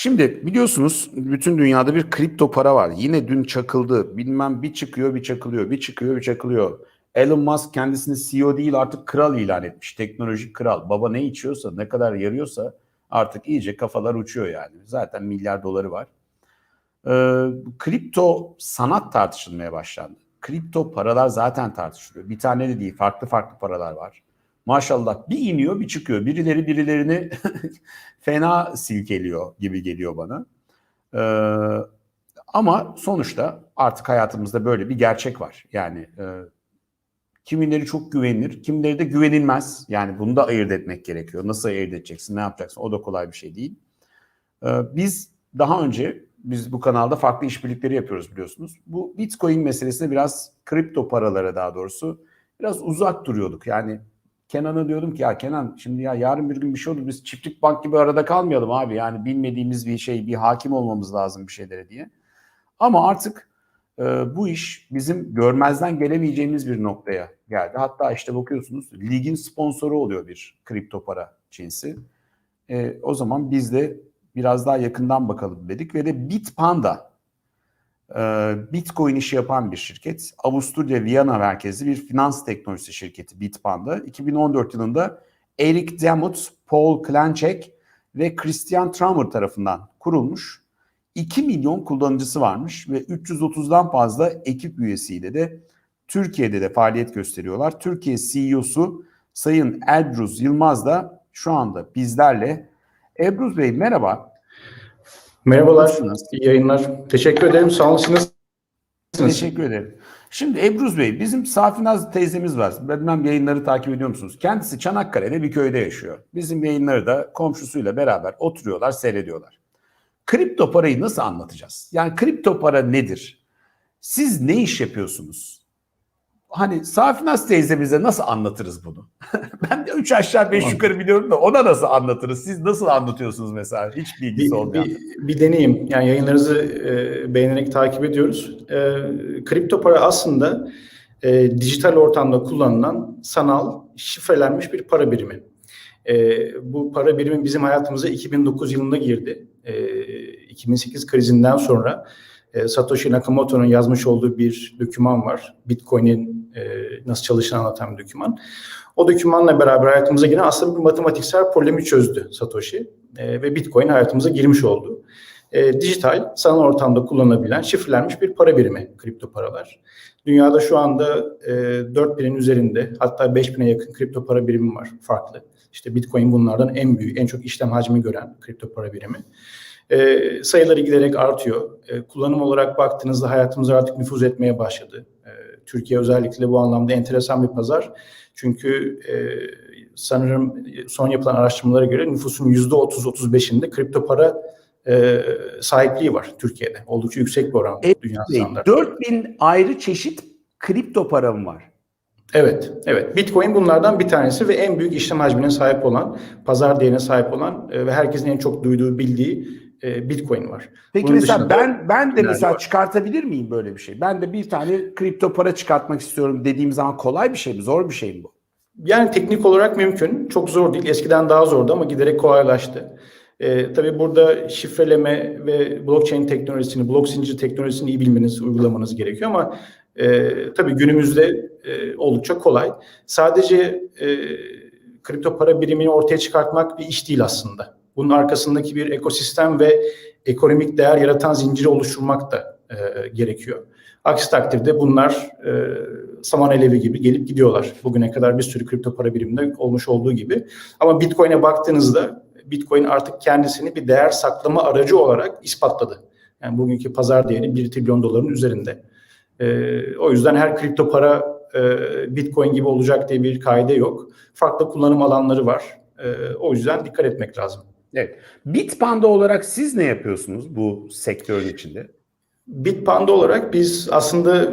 Şimdi biliyorsunuz bütün dünyada bir kripto para var. Yine dün çakıldı. Bilmem bir çıkıyor bir çakılıyor. Bir çıkıyor bir çakılıyor. Elon Musk kendisini CEO değil artık kral ilan etmiş. Teknolojik kral. Baba ne içiyorsa ne kadar yarıyorsa artık iyice kafalar uçuyor yani. Zaten milyar doları var. Ee, kripto sanat tartışılmaya başlandı. Kripto paralar zaten tartışılıyor. Bir tane de değil farklı farklı paralar var. Maşallah bir iniyor bir çıkıyor. Birileri birilerini fena silkeliyor gibi geliyor bana. Ee, ama sonuçta artık hayatımızda böyle bir gerçek var. Yani e, kimileri çok güvenilir, kimileri de güvenilmez. Yani bunu da ayırt etmek gerekiyor. Nasıl ayırt edeceksin, ne yapacaksın? O da kolay bir şey değil. Ee, biz daha önce biz bu kanalda farklı işbirlikleri yapıyoruz biliyorsunuz. Bu Bitcoin meselesinde biraz kripto paralara daha doğrusu biraz uzak duruyorduk. Yani Kenan'a diyordum ki ya Kenan şimdi ya yarın bir gün bir şey olur biz çiftlik bank gibi arada kalmayalım abi. Yani bilmediğimiz bir şey bir hakim olmamız lazım bir şeylere diye. Ama artık e, bu iş bizim görmezden gelemeyeceğimiz bir noktaya geldi. Hatta işte bakıyorsunuz ligin sponsoru oluyor bir kripto para cinsi. E, o zaman biz de biraz daha yakından bakalım dedik ve de Bitpanda Bitcoin işi yapan bir şirket. Avusturya Viyana merkezli bir finans teknolojisi şirketi Bitpanda. 2014 yılında Eric Demuth, Paul Klanchek ve Christian Traumer tarafından kurulmuş. 2 milyon kullanıcısı varmış ve 330'dan fazla ekip üyesiyle de Türkiye'de de faaliyet gösteriyorlar. Türkiye CEO'su Sayın Elbruz Yılmaz da şu anda bizlerle. Ebruz Bey merhaba. Merhabalar, Nasılsınız? iyi yayınlar. Teşekkür ederim, sağ nasılsınız? Teşekkür ederim. Şimdi Ebruz Bey bizim Safinaz teyzemiz var. Bilmem yayınları takip ediyor musunuz? Kendisi Çanakkale'de bir köyde yaşıyor. Bizim yayınları da komşusuyla beraber oturuyorlar, seyrediyorlar. Kripto parayı nasıl anlatacağız? Yani kripto para nedir? Siz ne iş yapıyorsunuz? Hani Safinaz teyzemize nasıl anlatırız bunu? ben de üç aşağı beş yukarı biliyorum da ona nasıl anlatırız? Siz nasıl anlatıyorsunuz mesela? Hiç bilgisi Bir, olmayan. bir, bir deneyim. Yani yayınlarınızı e, beğenerek takip ediyoruz. E, kripto para aslında e, dijital ortamda kullanılan sanal, şifrelenmiş bir para birimi. E, bu para birimi bizim hayatımıza 2009 yılında girdi. E, 2008 krizinden sonra e, Satoshi Nakamoto'nun yazmış olduğu bir doküman var. Bitcoin'in e, nasıl çalıştığını anlatan bir doküman. O dokümanla beraber hayatımıza giren aslında bir matematiksel problemi çözdü Satoshi E, ve Bitcoin hayatımıza girmiş oldu. E, dijital, sanal ortamda kullanılabilen, şifrelenmiş bir para birimi kripto paralar. Dünyada şu anda e, 4000'in üzerinde hatta 5000'e yakın kripto para birimi var farklı. İşte Bitcoin bunlardan en büyük, en çok işlem hacmi gören kripto para birimi. E, sayıları giderek artıyor. E, kullanım olarak baktığınızda hayatımıza artık nüfuz etmeye başladı. Türkiye özellikle bu anlamda enteresan bir pazar. Çünkü e, sanırım son yapılan araştırmalara göre nüfusun %30-35'inde kripto para e, sahipliği var Türkiye'de. Oldukça yüksek bir oran Evet, dünya standartı. 4000 ayrı çeşit kripto param var. Evet, evet. Bitcoin bunlardan bir tanesi ve en büyük işlem hacmine sahip olan, pazar değerine sahip olan e, ve herkesin en çok duyduğu, bildiği e, Bitcoin var. Peki Bunun mesela dışında ben ben de mesela var. çıkartabilir miyim böyle bir şey? Ben de bir tane kripto para çıkartmak istiyorum dediğim zaman kolay bir şey mi? Zor bir şey mi bu? Yani teknik olarak mümkün. Çok zor değil. Eskiden daha zordu ama giderek kolaylaştı. Ee, tabii burada şifreleme ve blockchain teknolojisini, blok zinciri teknolojisini iyi bilmeniz, uygulamanız gerekiyor ama e, tabii günümüzde e, oldukça kolay. Sadece e, kripto para birimini ortaya çıkartmak bir iş değil aslında. Bunun arkasındaki bir ekosistem ve ekonomik değer yaratan zinciri oluşturmak da e, gerekiyor. Aksi takdirde bunlar e, saman alevi gibi gelip gidiyorlar. Bugüne kadar bir sürü kripto para biriminde olmuş olduğu gibi. Ama Bitcoin'e baktığınızda Bitcoin artık kendisini bir değer saklama aracı olarak ispatladı. Yani bugünkü pazar değeri 1 trilyon doların üzerinde. E, o yüzden her kripto para e, Bitcoin gibi olacak diye bir kaide yok. Farklı kullanım alanları var. E, o yüzden dikkat etmek lazım. Evet. Bitpanda olarak siz ne yapıyorsunuz bu sektörün içinde? Bitpanda olarak biz aslında e,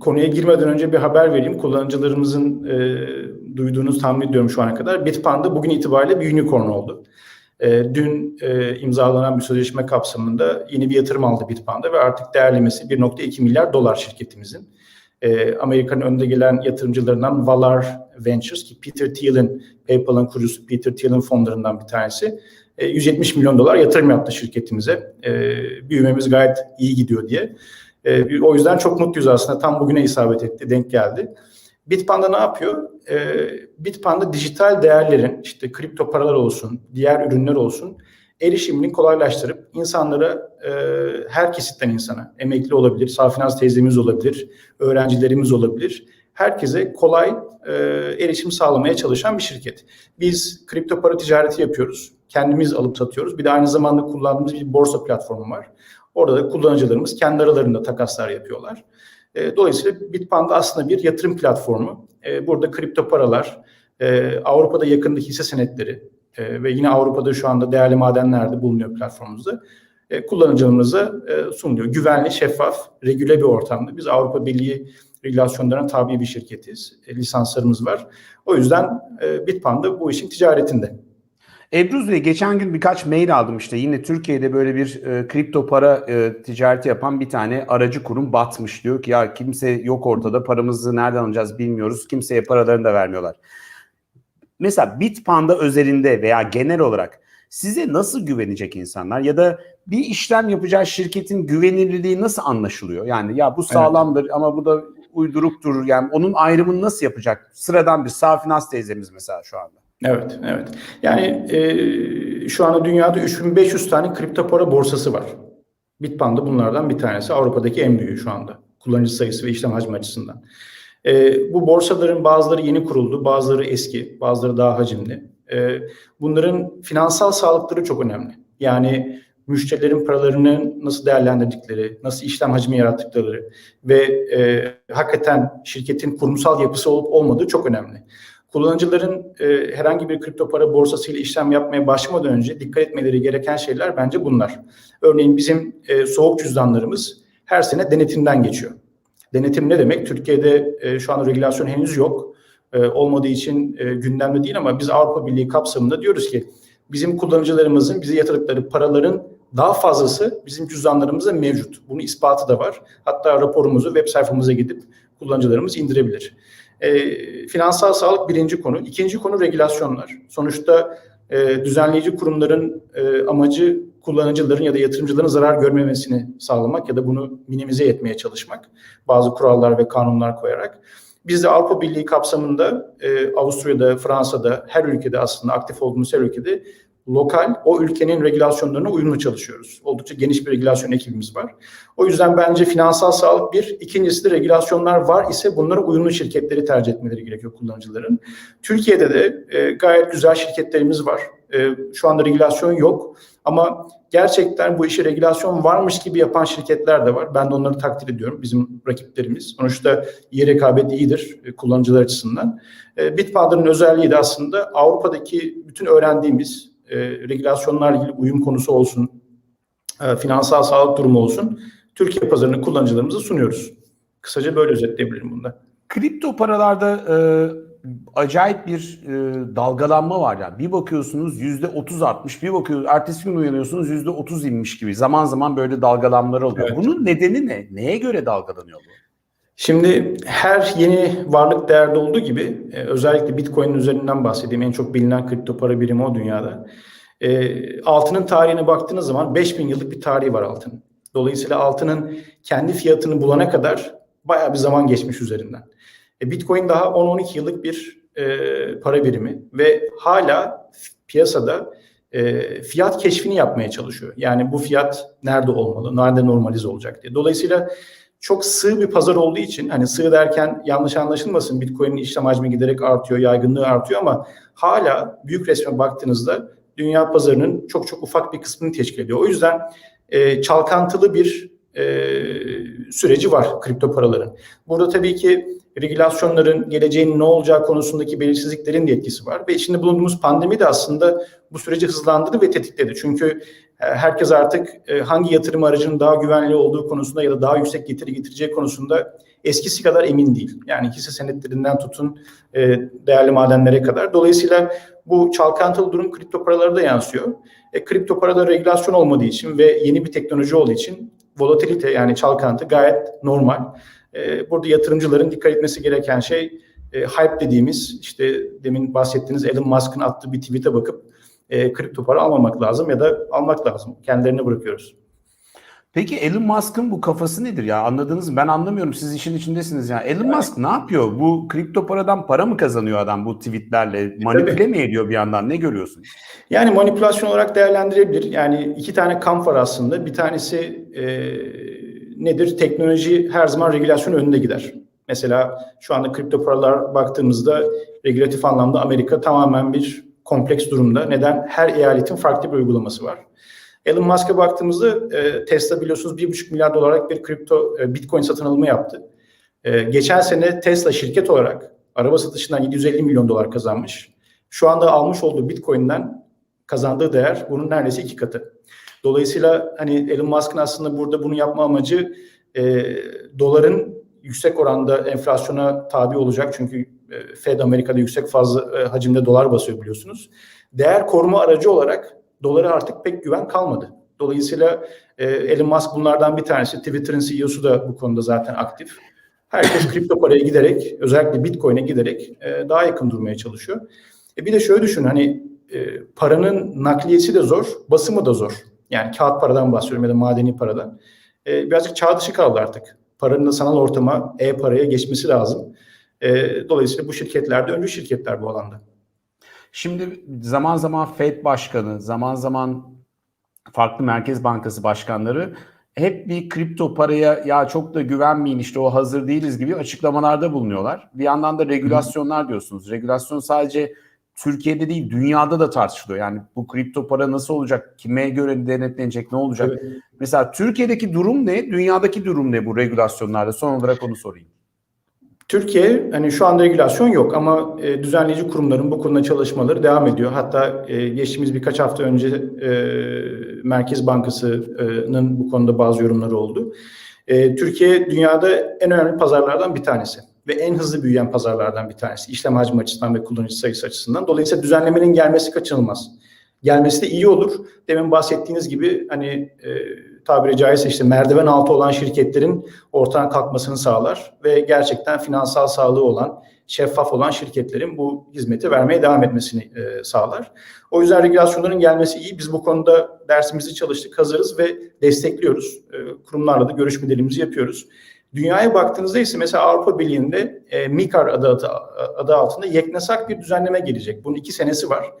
konuya girmeden önce bir haber vereyim. Kullanıcılarımızın e, duyduğunuz tahmin ediyorum şu ana kadar. Bitpanda bugün itibariyle bir unicorn oldu. E, dün e, imzalanan bir sözleşme kapsamında yeni bir yatırım aldı Bitpanda ve artık değerlemesi 1.2 milyar dolar şirketimizin. E, Amerika'nın önde gelen yatırımcılarından Valar Ventures ki Peter Thiel'in, PayPal'ın kurucusu Peter Thiel'in fonlarından bir tanesi. e, 170 milyon dolar yatırım yaptı şirketimize. E, büyümemiz gayet iyi gidiyor diye. E, o yüzden çok mutluyuz aslında. Tam bugüne isabet etti, denk geldi. Bitpanda ne yapıyor? E, Bitpanda dijital değerlerin, işte kripto paralar olsun, diğer ürünler olsun, erişimini kolaylaştırıp insanlara, e, her kesitten insana, emekli olabilir, sağ finans teyzemiz olabilir, öğrencilerimiz olabilir, herkese kolay e, erişim sağlamaya çalışan bir şirket. Biz kripto para ticareti yapıyoruz. Kendimiz alıp satıyoruz. Bir de aynı zamanda kullandığımız bir borsa platformu var. Orada da kullanıcılarımız kendi aralarında takaslar yapıyorlar. E, dolayısıyla Bitpanda aslında bir yatırım platformu. E, burada kripto paralar, e, Avrupa'da yakındaki hisse senetleri ve yine Avrupa'da şu anda değerli madenlerde bulunuyor platformumuzda. E, kullanıcılarımıza sunuluyor. Güvenli, şeffaf, regüle bir ortamda. Biz Avrupa Birliği regülasyonlarına tabi bir şirketiz. E, lisanslarımız var. O yüzden e, Bitpanda bu işin ticaretinde. Ebru Bey geçen gün birkaç mail aldım işte yine Türkiye'de böyle bir e, kripto para e, ticareti yapan bir tane aracı kurum batmış diyor ki ya kimse yok ortada paramızı nereden alacağız bilmiyoruz kimseye paralarını da vermiyorlar. Mesela Bitpanda özelinde veya genel olarak size nasıl güvenecek insanlar ya da bir işlem yapacağı şirketin güvenilirliği nasıl anlaşılıyor? Yani ya bu sağlamdır evet. ama bu da uyduruktur yani onun ayrımını nasıl yapacak? Sıradan bir sağ finans teyzemiz mesela şu anda. Evet, evet. Yani e, şu anda dünyada 3500 tane kripto para borsası var. Bitpanda bunlardan bir tanesi. Avrupa'daki en büyüğü şu anda. Kullanıcı sayısı ve işlem hacmi açısından. E, bu borsaların bazıları yeni kuruldu, bazıları eski, bazıları daha hacimli. E, bunların finansal sağlıkları çok önemli. Yani müşterilerin paralarını nasıl değerlendirdikleri, nasıl işlem hacmi yarattıkları ve e, hakikaten şirketin kurumsal yapısı olup olmadığı çok önemli. Kullanıcıların e, herhangi bir kripto para borsasıyla işlem yapmaya başlamadan önce dikkat etmeleri gereken şeyler bence bunlar. Örneğin bizim e, soğuk cüzdanlarımız her sene denetimden geçiyor. Denetim ne demek? Türkiye'de e, şu an regülasyon henüz yok. E, olmadığı için e, gündemde değil ama biz Avrupa Birliği kapsamında diyoruz ki bizim kullanıcılarımızın bize yatırdıkları paraların daha fazlası bizim cüzdanlarımızda mevcut. Bunun ispatı da var. Hatta raporumuzu web sayfamıza gidip kullanıcılarımız indirebilir. E, finansal sağlık birinci konu. İkinci konu regülasyonlar. Sonuçta e, düzenleyici kurumların e, amacı kullanıcıların ya da yatırımcıların zarar görmemesini sağlamak ya da bunu minimize etmeye çalışmak. Bazı kurallar ve kanunlar koyarak. Biz de Avrupa Birliği kapsamında e, Avusturya'da, Fransa'da, her ülkede aslında aktif olduğumuz her ülkede lokal o ülkenin regülasyonlarına uyumlu çalışıyoruz. Oldukça geniş bir regülasyon ekibimiz var. O yüzden bence finansal sağlık bir. İkincisi de regülasyonlar var ise bunlara uyumlu şirketleri tercih etmeleri gerekiyor kullanıcıların. Türkiye'de de e, gayet güzel şirketlerimiz var. E, şu anda regülasyon yok ama gerçekten bu işe regülasyon varmış gibi yapan şirketler de var. Ben de onları takdir ediyorum. Bizim rakiplerimiz. Sonuçta iyi rekabet iyidir e, kullanıcılar açısından. E, Bitpanda'nın özelliği de aslında Avrupa'daki bütün öğrendiğimiz e, regülasyonlarla ilgili uyum konusu olsun, e, finansal sağlık durumu olsun, Türkiye pazarını kullanıcılarımıza sunuyoruz. Kısaca böyle özetleyebilirim bunda. Kripto paralarda e, acayip bir e, dalgalanma var yani. Bir bakıyorsunuz yüzde otuz artmış, bir bakıyorsunuz ertesi gün uyanıyorsunuz yüzde otuz inmiş gibi. Zaman zaman böyle dalgalanmalar oluyor. Evet. Bunun nedeni ne? Neye göre dalgalanıyor bu? Şimdi her yeni varlık değerde olduğu gibi e, özellikle Bitcoin'in üzerinden bahsedeyim. En çok bilinen kripto para birimi o dünyada. E, altının tarihine baktığınız zaman 5000 yıllık bir tarihi var altın. Dolayısıyla altının kendi fiyatını bulana kadar bayağı bir zaman geçmiş üzerinden. E, Bitcoin daha 10-12 yıllık bir para birimi ve hala piyasada fiyat keşfini yapmaya çalışıyor. Yani bu fiyat nerede olmalı, nerede normalize olacak diye. Dolayısıyla çok sığ bir pazar olduğu için hani sığ derken yanlış anlaşılmasın Bitcoin'in işlem hacmi giderek artıyor, yaygınlığı artıyor ama hala büyük resme baktığınızda dünya pazarının çok çok ufak bir kısmını teşkil ediyor. O yüzden e, çalkantılı bir e, süreci var kripto paraların. Burada tabii ki regülasyonların geleceğin ne olacağı konusundaki belirsizliklerin de etkisi var. Ve içinde bulunduğumuz pandemi de aslında bu süreci hızlandırdı ve tetikledi. Çünkü herkes artık e, hangi yatırım aracının daha güvenli olduğu konusunda ya da daha yüksek getiri getireceği konusunda eskisi kadar emin değil. Yani hisse senetlerinden tutun e, değerli madenlere kadar. Dolayısıyla bu çalkantılı durum kripto paralara da yansıyor. E, kripto parada regülasyon olmadığı için ve yeni bir teknoloji olduğu için volatilite yani çalkantı gayet normal. E, burada yatırımcıların dikkat etmesi gereken şey e, hype dediğimiz işte demin bahsettiğiniz Elon Musk'ın attığı bir tweet'e bakıp e, kripto para almamak lazım ya da almak lazım. Kendilerine bırakıyoruz. Peki Elon Musk'ın bu kafası nedir ya? Anladınız mı? Ben anlamıyorum. Siz işin içindesiniz ya. Elon Musk ne yapıyor? Bu kripto paradan para mı kazanıyor adam bu tweetlerle? Manipüle mi ediyor bir yandan? Ne görüyorsun? Yani manipülasyon olarak değerlendirebilir. Yani iki tane kamp var aslında. Bir tanesi e, nedir? Teknoloji her zaman regülasyon önünde gider. Mesela şu anda kripto paralar baktığımızda regülatif anlamda Amerika tamamen bir kompleks durumda. Neden? Her eyaletin farklı bir uygulaması var. Elon Musk'a baktığımızda e, Tesla biliyorsunuz 1,5 milyar dolarlık bir kripto e, bitcoin satın alımı yaptı. E, geçen sene Tesla şirket olarak araba satışından 750 milyon dolar kazanmış. Şu anda almış olduğu bitcoin'den kazandığı değer bunun neredeyse iki katı. Dolayısıyla hani Elon Musk'ın aslında burada bunu yapma amacı e, doların yüksek oranda enflasyona tabi olacak. Çünkü Fed Amerika'da yüksek fazla e, hacimde dolar basıyor biliyorsunuz. Değer koruma aracı olarak dolara artık pek güven kalmadı. Dolayısıyla e, Elon Musk bunlardan bir tanesi. Twitter'ın CEO'su da bu konuda zaten aktif. Herkes kripto paraya giderek, özellikle Bitcoin'e giderek e, daha yakın durmaya çalışıyor. E bir de şöyle düşün hani e, paranın nakliyesi de zor, basımı da zor. Yani kağıt paradan bahsediyorum ya da madeni paradan. E, birazcık çağ dışı kaldı artık. Paranın da sanal ortama, e-paraya geçmesi lazım. E, dolayısıyla bu şirketler de öncü şirketler bu alanda. Şimdi zaman zaman Fed başkanı, zaman zaman farklı Merkez Bankası başkanları hep bir kripto paraya ya çok da güvenmeyin işte o hazır değiliz gibi açıklamalarda bulunuyorlar. Bir yandan da regülasyonlar diyorsunuz. Regülasyon sadece Türkiye'de değil dünyada da tartışılıyor. Yani bu kripto para nasıl olacak? Kime göre denetlenecek? Ne olacak? Evet. Mesela Türkiye'deki durum ne? Dünyadaki durum ne bu regülasyonlarda? Son olarak onu sorayım. Türkiye hani şu anda regülasyon yok ama e, düzenleyici kurumların bu konuda çalışmaları devam ediyor. Hatta e, geçtiğimiz birkaç hafta önce e, Merkez Bankası'nın bu konuda bazı yorumları oldu. E, Türkiye dünyada en önemli pazarlardan bir tanesi ve en hızlı büyüyen pazarlardan bir tanesi. İşlem hacmi açısından ve kullanıcı sayısı açısından. Dolayısıyla düzenlemenin gelmesi kaçınılmaz. Gelmesi de iyi olur. Demin bahsettiğiniz gibi hani e, tabiri caizse işte merdiven altı olan şirketlerin ortadan kalkmasını sağlar ve gerçekten finansal sağlığı olan, şeffaf olan şirketlerin bu hizmeti vermeye devam etmesini e, sağlar. O yüzden regülasyonların gelmesi iyi. Biz bu konuda dersimizi çalıştık, hazırız ve destekliyoruz. E, kurumlarla da görüşmelerimizi yapıyoruz. Dünyaya baktığınızda ise mesela Avrupa Birliği'nde e, MIKAR adı, adı, adı altında yeknesak bir düzenleme gelecek. Bunun iki senesi var.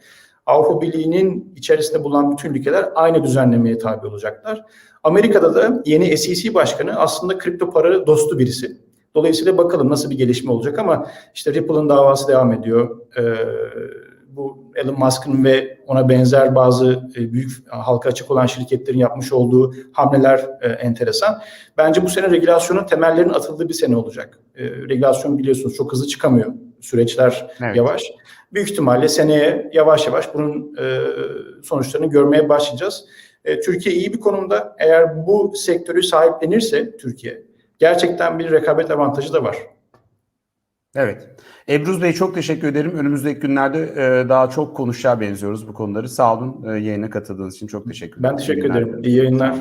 Avrupa Birliği'nin içerisinde bulunan bütün ülkeler aynı düzenlemeye tabi olacaklar. Amerika'da da yeni SEC başkanı aslında kripto para dostu birisi. Dolayısıyla bakalım nasıl bir gelişme olacak ama işte Ripple'ın davası devam ediyor. Ee, bu Elon Musk'ın ve ona benzer bazı e, büyük halka açık olan şirketlerin yapmış olduğu hamleler e, enteresan. Bence bu sene regülasyonun temellerinin atıldığı bir sene olacak. E, regülasyon biliyorsunuz çok hızlı çıkamıyor. Süreçler Evet. yavaş. Büyük ihtimalle seneye yavaş yavaş bunun e, sonuçlarını görmeye başlayacağız. E, Türkiye iyi bir konumda. Eğer bu sektörü sahiplenirse Türkiye gerçekten bir rekabet avantajı da var. Evet. Ebruz Bey çok teşekkür ederim. Önümüzdeki günlerde e, daha çok konuşacağı benziyoruz bu konuları. Sağ olun e, yayına katıldığınız için çok teşekkür ederim. Ben teşekkür ederim. İyi yayınlar.